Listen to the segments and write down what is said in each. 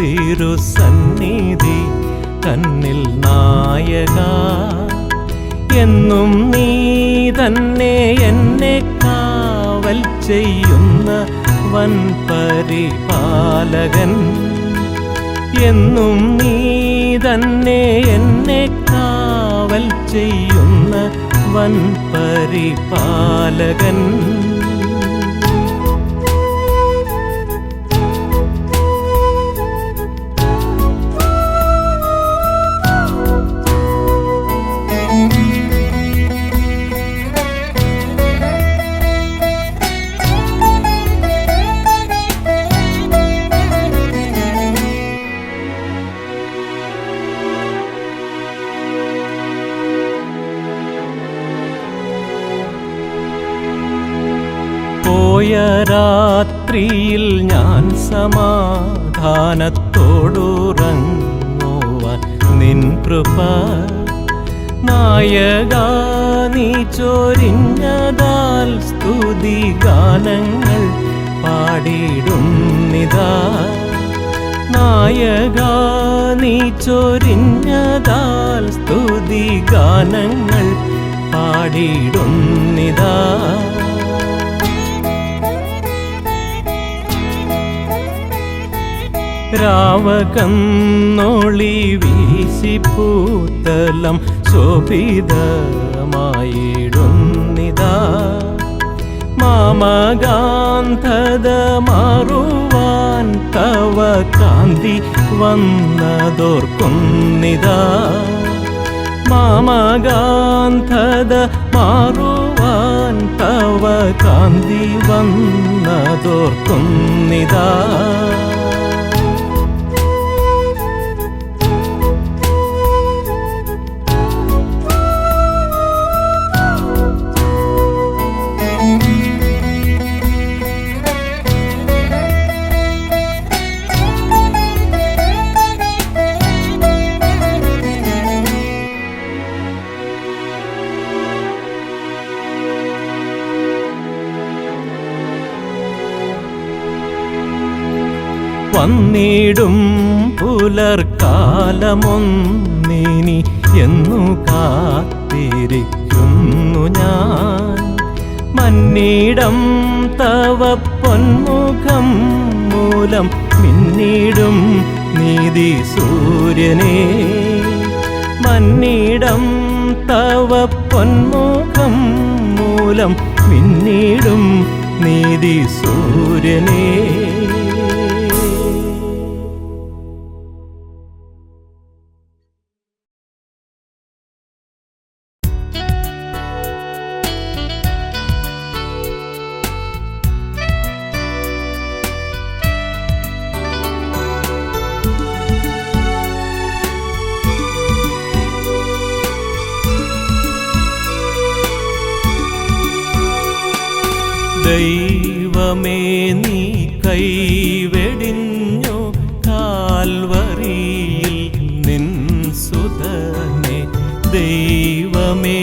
ഞാൻ തിരുസന്നിധി കണ്ണിൽ നായക. എന്നും നീ തന്നെ എന്നെ കാവൽ ചെയ്യുന്ന വൻ പരിപാലകൻ എന്നും നീ തന്നെ എന്നെ കാവൽ ചെയ്യുന്ന വൻ പരിപാലകൻ പോയ രാത്രിയിൽ ഞാൻ സമാധാനത്തോടുറങ്ങുവാൻ നിൻ കൃപ. നായക നീ ചൊരിഞ്ഞതാൽ സ്തുതി ഗാനങ്ങൾ പാടിയിടുന്നിതാ നായക നീ ചൊരിഞ്ഞതാൽ സ്തുതി ഗാനങ്ങൾ പാടിയിടുന്നിതാ രാവകന്നൊളി വീശിപ്പൂത്തലം ശോഭിതമായിടുന്നിതാ. മാമകാന്തത മാറുവാൻ തവ കാന്തി വന്നതോർക്കുന്നിതാ. മാമകാന്തത മാറുവാൻ തവ കാന്തി വന്നതോർക്കുന്നിതാ. വന്നിടും പുലർക്കാലമൊന്നിനി എന്നു കാത്തിരിക്കുന്നു ഞാൻ. മന്നിടം തവ പൊന്മുഖം മൂലം മിന്നിടും നീതി സൂര്യനെ. മന്നിടം തവ പൊന്മുഖം മൂലം മിന്നിടും നീതി സൂര്യനേ. ദൈവമേ നീ കൈവെടിഞ്ഞു കാൽവറിയിൽ നിൻ സുതനെ ദൈവമേ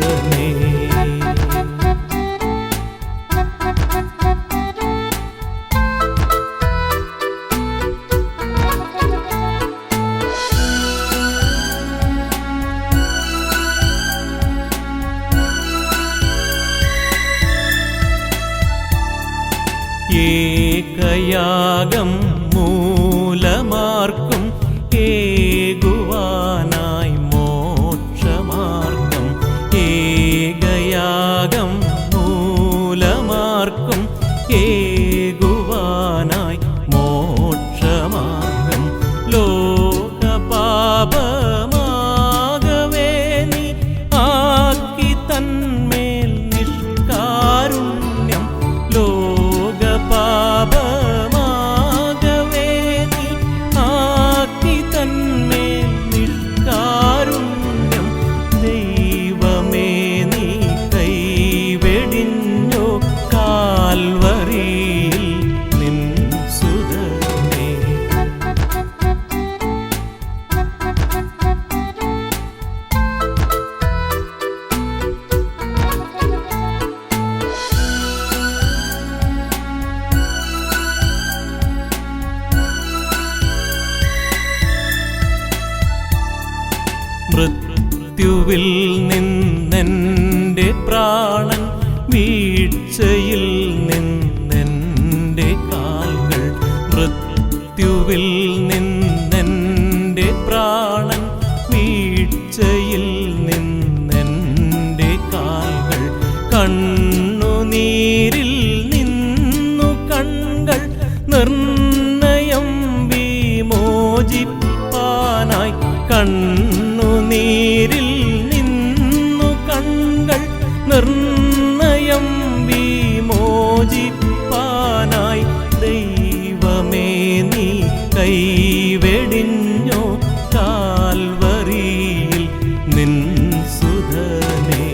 സുതനേ മൃത്യുവിൽ നിന്നെന്റെ പ്രാണൻ വീഴ്ചയിൽ നിന്നെന്റെ കാൽകൾ മൃത്യുവിൽ കൈവെടിഞ്ഞോ കാൽവറിയിൽ നിൻ സുധനേ.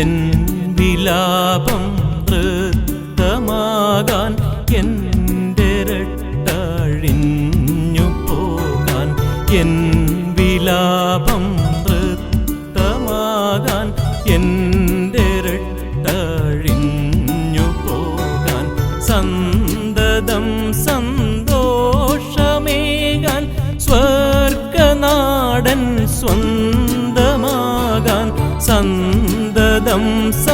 എൻ വിലാപം നൃത്തമാകാൻ എന്റെ രട്ടഴിഞ്ഞു പോകാൻ. എൻ വിലാപം നൃത്തമാകാൻ എന്റെ രട്ടഴിഞ്ഞു പോകാൻ. സന്തതം സന്തോഷമേകാൻ സ്വർഗനാടൻ സ്വന്തമാകാൻ. സന്തതം സന്തോഷമേകാൻ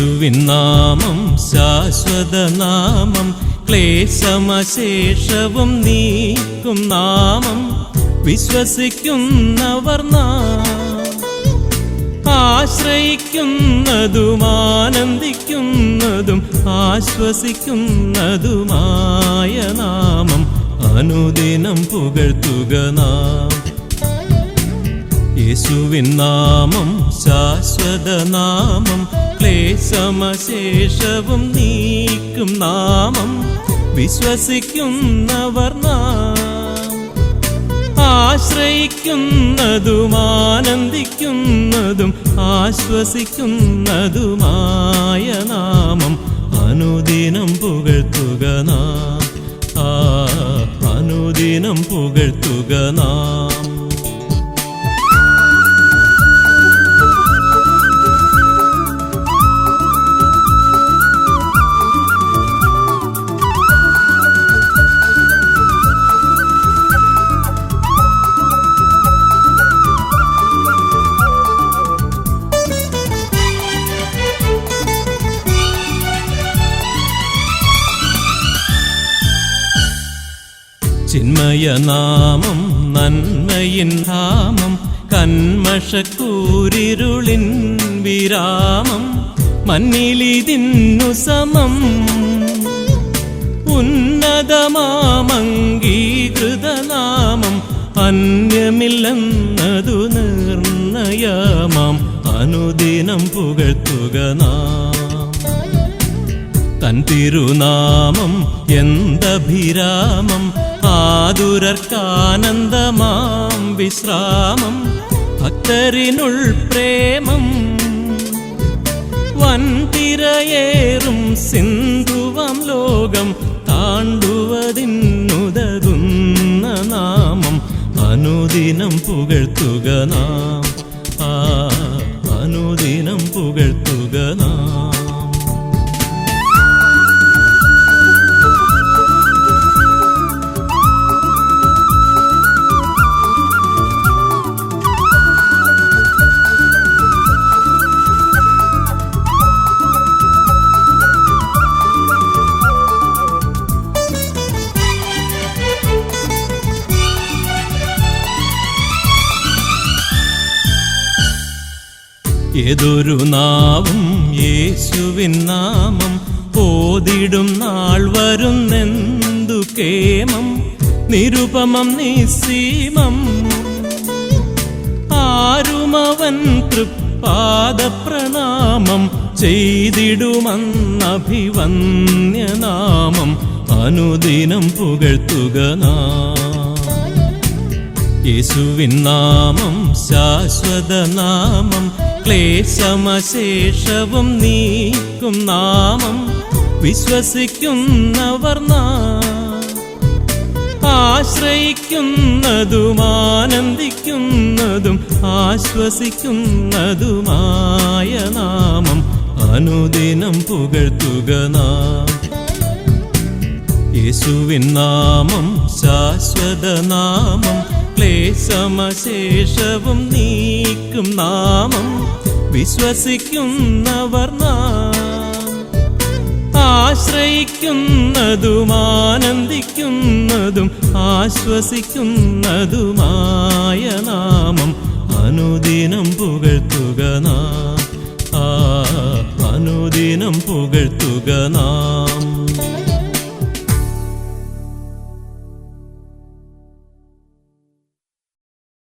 യേശുവിൻ നാമം ശാശ്വത നാമം ക്ലേശമശേഷവും നീക്കും നാമം വിശ്വസിക്കുന്നവർ ആശ്രയിക്കുന്നതും ആനന്ദിക്കുന്നതും ആശ്വസിക്കുന്നതുമായ നാമം അനുദിനം പുകഴ്ത്തുക നാം. യേശുവിൻ നാമം ശാശ്വത നാമം ക്ലേശമശേഷവും നീക്കും നാമം വിശ്വസിക്കുന്നവർ നാം. ആശ്രയിക്കുന്നതും ആനന്ദിക്കുന്നതും ആശ്വസിക്കുന്നതുമായ നാമം അനുദിനം പുകഴ്ത്തുക നാം. ആ അനുദിനം പുകഴ്ത്തുക നാം. ചിന്മയനാമം നന്മയിൻ ധാമം കന്മഷക്കൂരിരുളിൻ വിരാമം മന്നിലിതിന്നു സമം ഉന്നതമാമംഗീകൃതനാമം അന്യമില്ലെന്നതു നിർണയമാം അനുദിനം പുകഴ്ത്തുക നാം. തൻ തിരുനാമം എന്തഭിരാമം ആതുരർക്കാനന്ദമാം വിശ്രാമം ഭക്തരിനുൾ പ്രേമം. വൻതിരയേറും സിന്ധുവം ലോകം താണ്ടുവതിന്നുതകുന്ന നാമം അനുദിനം പുകഴ്ത്തുക നാം. ഏതൊരു നാവും യേശുവിൻ നാമം ഓതിടും നാൾ വരുന്നെന്തു കേമം നിരുപമം നിസീമം ആരുമവൻ തൃപ്പാദ പ്രണാമം ചെയ്തിടുമന്നഭിവന്യനാമം അനുദിനം പുകഴ്ത്തുക യേശുവിൻ നാമം ശാശ്വത നാമം ക്ലേശമശേഷവും നീക്കും നാമം വിശ്വസിക്കുന്നവർ ആശ്രയിക്കുന്നതും ആനന്ദിക്കുന്നതും ആശ്വസിക്കുന്നതുമായ നാമം അനുദിനം പുകഴ്ത്തുക നാം. യേശുവിൻ നാമം ശാശ്വത നാമം ക്ലേശമശേഷവും നീക്കും നാമം വിശ്വസിക്കുന്നവർ ആശ്രയിക്കുന്നതും ആനന്ദിക്കുന്നതും ആശ്വസിക്കുന്നതുമായ നാമം അനുദിനം പുകഴ്ത്തുക നാം. ആ അനുദിനം പുകഴ്ത്തുക നാം.